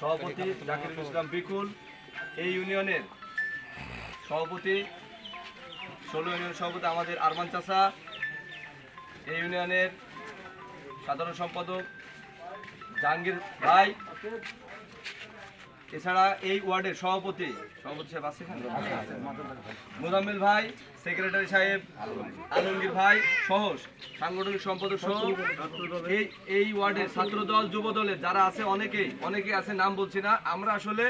সভাপতি জাকিরুল ইসলাম বিকুল, এই ইউনিয়নের সভাপতি, ষোলো ইউনিয়ন সভাপতি আমাদের আরমান চাষা এই ইউনিয়নের সাধারণ সম্পাদক জাহাঙ্গীর ভাই এছাড়া এই ওয়ার্ডের সভাপতি সভাপতি সাহেব আছে? মোজাম্মেল ভাই, সেক্রেটারি সাহেব আলমগীর ভাই সহ সাংগঠনিক সম্পাদক সহ এই এই ওয়ার্ডের ছাত্র দল যুব দলের যারা আছে অনেকেই অনেকেই আছে, নাম বলছি না, আমরা আসলে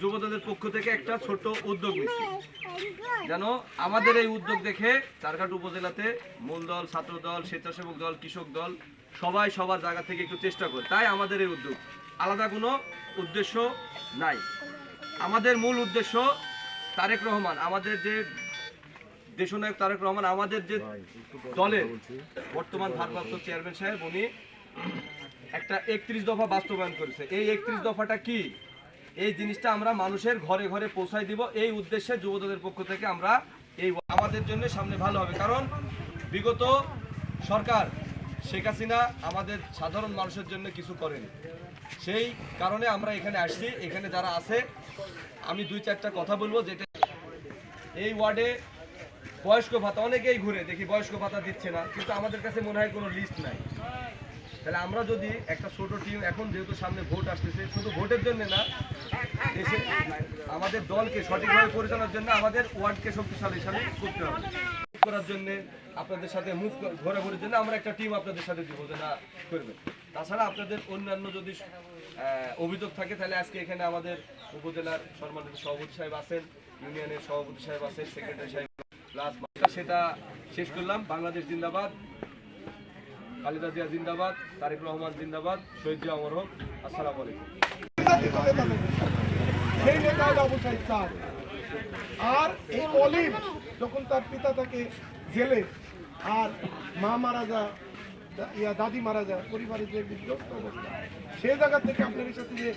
যুব দলের পক্ষ থেকে একটা ছোট উদ্যোগ নিচ্ছি। যেন আমাদের এই উদ্যোগ দেখে চারঘাট উপজেলাতে মূল দল ছাত্র দল স্বেচ্ছাসেবক দল, কৃষক দল, সবাই সবার জায়গা থেকে একটু চেষ্টা করে। তাই আমাদের এই উদ্যোগ। আলাদা কোনো উদ্দেশ্য নাই। আমাদের মূল উদ্দেশ্য তারেক রহমান, আমাদের যে দেশনায়ক তারেক রহমান, আমাদের যে দলের বর্তমান ভারপ্রাপ্ত চেয়ারম্যান সাহেব, উনি একটা একত্রিশ দফা বাস্তবায়ন করেছে। এই একত্রিশ দফাটা কি? এই জিনিসটা আমরা মানুষের ঘরে ঘরে পৌঁছায় দিব। এই উদ্দেশ্যে যুবদলের পক্ষ থেকে আমরা এই আমাদের জন্য সামনে ভালো হবে। কারণ বিগত সরকার শেখ হাসিনা আমাদের সাধারণ মানুষের জন্য কিছু করেনি। সেই কারণে আমরা এখানে আসছি। এখানে যারা আছে, আমি দুই চারটা কথা বলব যেটা এই ওয়ার্ডে বয়স্ক ভাতা, অনেকেই ঘুরে দেখি বয়স্ক ভাতা দিচ্ছে না, কিন্তু আমাদের কাছে মনে হয় কোনো লিস্ট নাই। তাহলে আমরা যদি একটা ছোট টিম এখন যেহেতু সামনে ভোট আসতেছে, শুধু ভোটের জন্য না, দেশে আমাদের দলকে সঠিকভাবে পরিচালনার জন্য আমাদের ওয়ার্ডকে শক্তিশালী করতে হবে। করার জন্য আপনাদের সাথে মুভ ঘোরাঘুরির জন্য আমরা একটা টিম আপনাদের সাথে দিব, যে না করবেন তাছাড়া আপনাদের অন্যান্য যদি অভিযোগ থাকে, তাহলে আজকে এখানে আমাদের উপজেলার সম্মানিত সভাপতি সাহেব আছেন, ইউনিয়নের সভাপতি সাহেব আছেন, সেক্রেটারি সাহেব প্লাস সেটা শেষ করলাম। বাংলাদেশ জিন্দাবাদ, খালিদা জিয়া জিন্দাবাদ, তারেক রহমান জিন্দাবাদ, শহীদ জিয়া অমর হোক। আসসালামু আলাইকুম। আর এই অলিভ যখন তার পিতা তাকে জেলে, আর মা মারা যায় ইয়া দাদি মারা যায়, পরিবারের যে বিধ্বস্ত অবস্থা জায়গা থেকে আপনাদের সাথে যে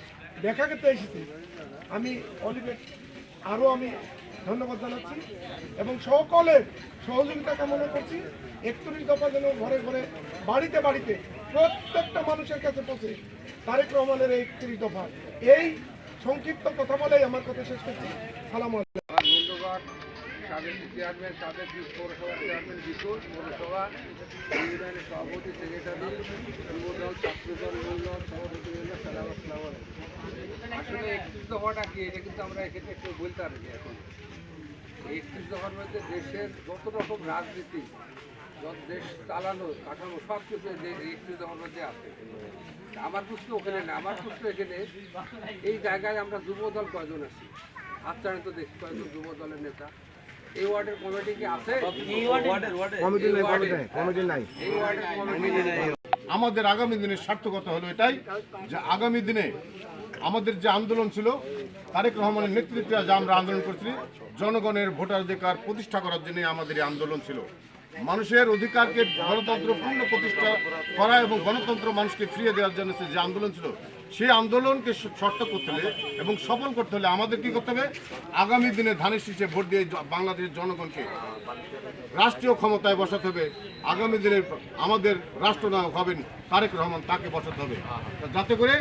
দেখা করতে এসেছি, আমি অলিভের আরও আমি ধন্যবাদ জানাচ্ছি এবং সকলের সহযোগিতা কামনা করছি একত্রিশ দফা যেন ঘরে ঘরে বাড়িতে বাড়িতে প্রত্যেকটা মানুষের কাছে পৌঁছে, তারেক রহমানের এই একত্রিশ দফা। এই সংক্ষিপ্ত কথা বলেই আমার কথা শেষ করছি। সালাম আলাইকুম। সাবেক চেয়ারম্যান সাবেক পৌরসভার চেয়ারম্যান বিপুল পৌরসভা, ইউনিয়নের সভাপতি সেক্রেটারি, যুবদল, ছাত্রদল ইউনিয়ন সভাপতি ইউনিয়ন সালাম আসসালাম আসলে একত্রিশ দফাটা কি? এটা কিন্তু আমরা এক্ষেত্রে একটু বলতে পারি এখন। একত্রিশ দফার মধ্যে দেশের যত রকম রাজনীতি, যত দেশ চালানো, কাঠামো, সব কিছু একত্রিশ দফার মধ্যে আছে। আমার প্রশ্ন ওখানে না, আমার প্রশ্ন এখানে, এই জায়গায় আমরা যুব দল কয়জন আছি? আচ্ছাদিত তো দেখি কয়জন যুব দলের নেতা? এই ওয়ার্ডের কমিটি কি আছে? ওয়ার্ডের ওয়ার্ডের? এই ওয়ার্ডে কমিটি নেই আমাদের আগামী দিনের সার্থকতা হলো এটাই যে আগামী দিনে আমাদের যে আন্দোলন ছিল তারেক রহমানের নেতৃত্বে যা আমরা আন্দোলন করছি। জনগণের ভোটাধিকার প্রতিষ্ঠা করার জন্য আমাদের এই আন্দোলন ছিল। মানুষের অধিকারকে গণতন্ত্র পূর্ণ প্রতিষ্ঠা করা এবং গণতন্ত্র মানুষকে ফিরিয়ে দেওয়ার জন্য যে আন্দোলন ছিল, সেই আন্দোলনকে শর্ত করতে হলে এবং সফল করতে হলে আমাদের কি করতে হবে? আগামী দিনে ধানের শীষে ভোট দিয়ে বাংলাদেশের জনগণকে রাষ্ট্রীয় ক্ষমতায় বসাতে হবে। আগামী দিনে আমাদের রাষ্ট্রনায়ক হবেন তারেক রহমান, তাকে বসাতে হবে। যাতে করে